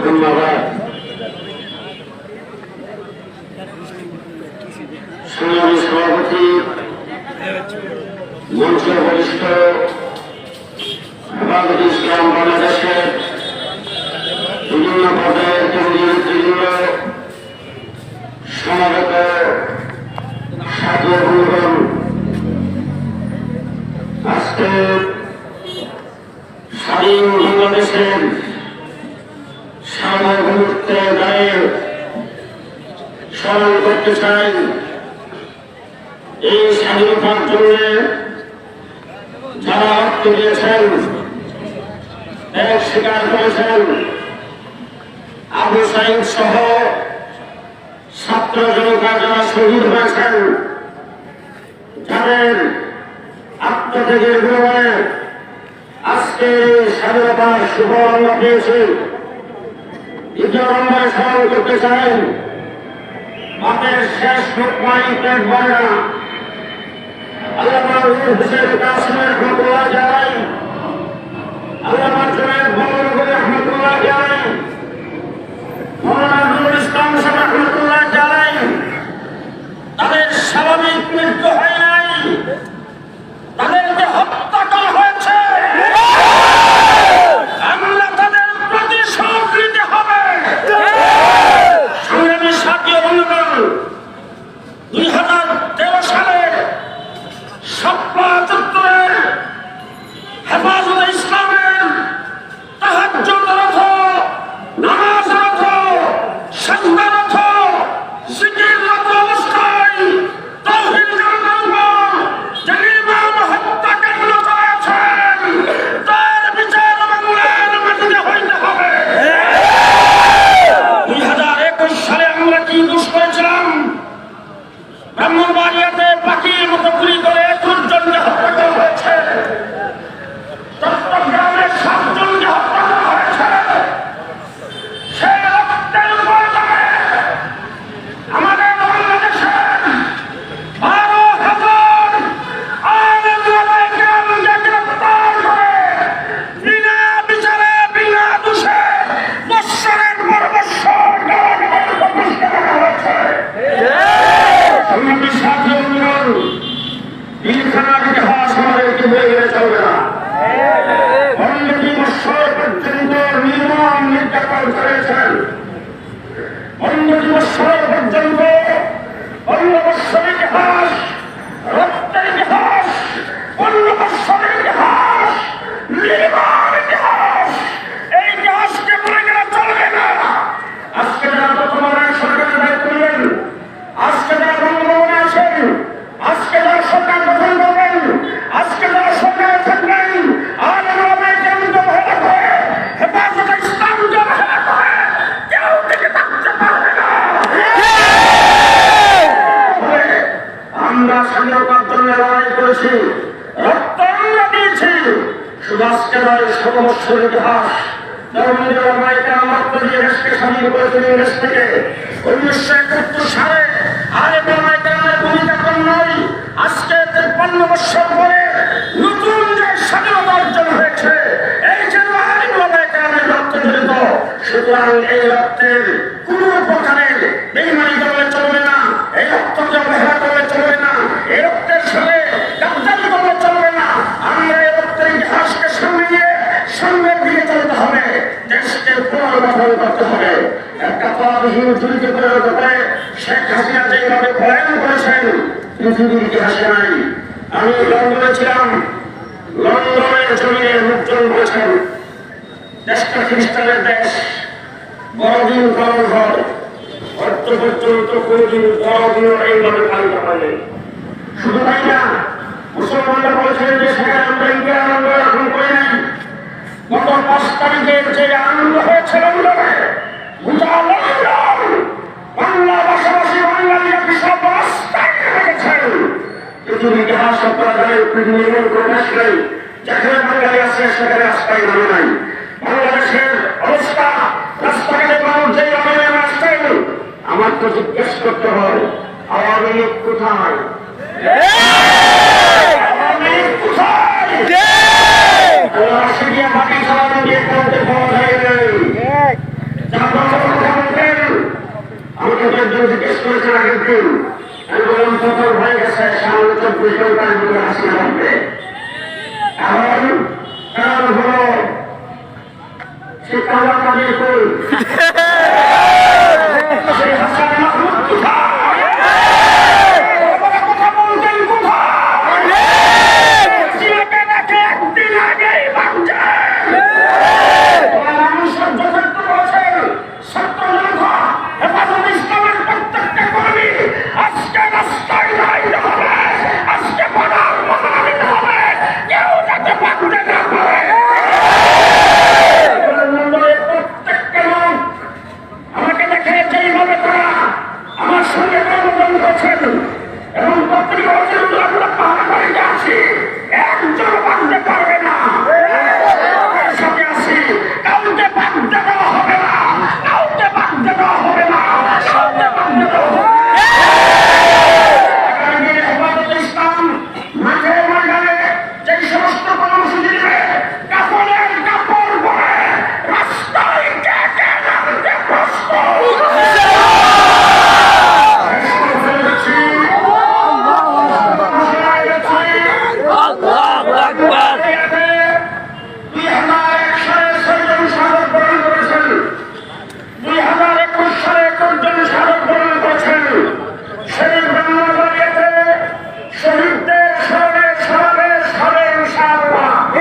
ধন্যবাদ সংগ্রামী সভাপতি মঞ্চে বরিষ্ঠ হেফাজত ইসলাম বাংলাদেশের বিভিন্ন সার্বভৌমত্বে দাঁড়িয়ে স্মরণ করতে চাই। এই স্বাধীনতার জন্য যারা রক্ত দিয়েছেন এক স্বীকার করেছেন, আবু সাইদ সহ ছাত্র জনতা যারা শহীদ হয়েছেন, যাদের আত্মত্যাগের বিনিময়ে আজকে স্বাধীনতার শুভ পেয়েছি। দ্বিতীয় স্মরণ করতে চাই বাপের শেষ লোকমাই পেট বলে না। আল্লাহ হুসেন কাশ্মীর রহমতুল্লাহ জানাই আল্লাহ জনের বঙ্গবন্ধু রহমতুল্লাহ জানাই মৌলানা নুরুল তাদের স্বাভাবিক মৃত্যু হয় ব্রাহ্মণবাড়িয়াতে পাখির মতো গুলি করে একুশ জনকে হত্যা করা হয়েছে চট্টগ্রামে সাতজনকে হত্যা করা হয়েছে সেই রক্তের উপর দাঁড়ে আমাদের বাংলাদেশের বারো হাজার আলেম ওলামাকে গ্রেপ্তার করে বিনা বিচারে বিনা দোষে বৎসরের পর বৎসর কারাগারে প্রতিষ্ঠা করা হয়েছে সংগ্রামী সাথী বন্ধুগণ, পিলখানার ইতিহাস আমাদেরকে বয়ে গেলে চলবে না পনেরোটি বৎসর পর্যন্ত নির্মম নির্যাতন করেছেন পনেরোটি বৎসর পর্যন্ত পনেরো বৎসর ইতিহাস রক্তের ইতিহাস পনেরো বৎসরের ইতিহাস নির্মম ইতিহাস এই ইতিহাসকে বলে গেলে চলবে না আজকে যারা বর্তমানে সরকারের দায়িত্ব নেবেন আজকে যারা বঙ্গভবনে আছেন আজকে যারা সরকার গঠন করবেন আজকে যারা সরকারে থাকবেন আর আমাদের কেন্দ্র অবহেলা করে হেফাজত ইসলামকে অবহেলা করে কেউ থেকে থাকতে পারবে না ফলে আমরা স্বাধীনতার জন্য লড়াই করেছি রক্ত আমরা দিয়েছি শুধু আজকে নয় ষোলো বছর ইতিহাস উনিশশো একাত্তর সালে আরে ভূমিকা কম নয় আজকে তেপ্পান্ন বছর পরে নতুন যে স্বাধীনতা অর্জন হয়েছে, এই যে আলিম মাইকার রক্ত জড়িত সুতরাং এই রক্তের কোন প্রকারের বেইমানি করলে চলবে না এই রক্তকে অবহেলা করলে চলবে না এই রক্তের সাথে গাদ্দারি করলে চলবে না আমরা এই রক্তের ইতিহাসকে সামনে নিয়ে সামনের দিকে চলতে হবে দেশকে পুনর্গঠন করতে হবে একটা দুর্নীতি পরিণত করে শেখ হাসিনা যেভাবে পলায়ন করেছেন, পৃথিবীর আমি লন্ডনে ছিলাম, লন্ডনের জমিনে দেশটা খ্রিস্টানের দেশ বড়দিন পালন হয় অর্থ পর্যন্ত কোনদিন শুধু তাই না, মুসলমানরা বলেছেন যে আমরা ঈদের আনন্দ যে আনন্দ হয়েছে লন্ডন বাংলা ভাষাভাষী বাঙালিরা বিশাল গেছেন পৃথিবীর ইতিহাস আপনারা পৃথিবীর নেই যেখানে বাঙালি আছে সেখানে রাস্তায় নামে নাই। বাংলাদেশের অবস্থা রাস্তাঘাটে মানুষ যেই নামে আসছেন আমার তো জিজ্ঞেস করতে হয় আওয়ামী লীগ কোথায়? কোথায়? চালানো দিয়ে করতে পাওয়া যায় আলোচনা কিন্তু আন্দোলন সফল হয়ে গেছে সামনে চব্বিশ আন্দোলন হাসিনা হবে এখন কারণ হল শিক্ষা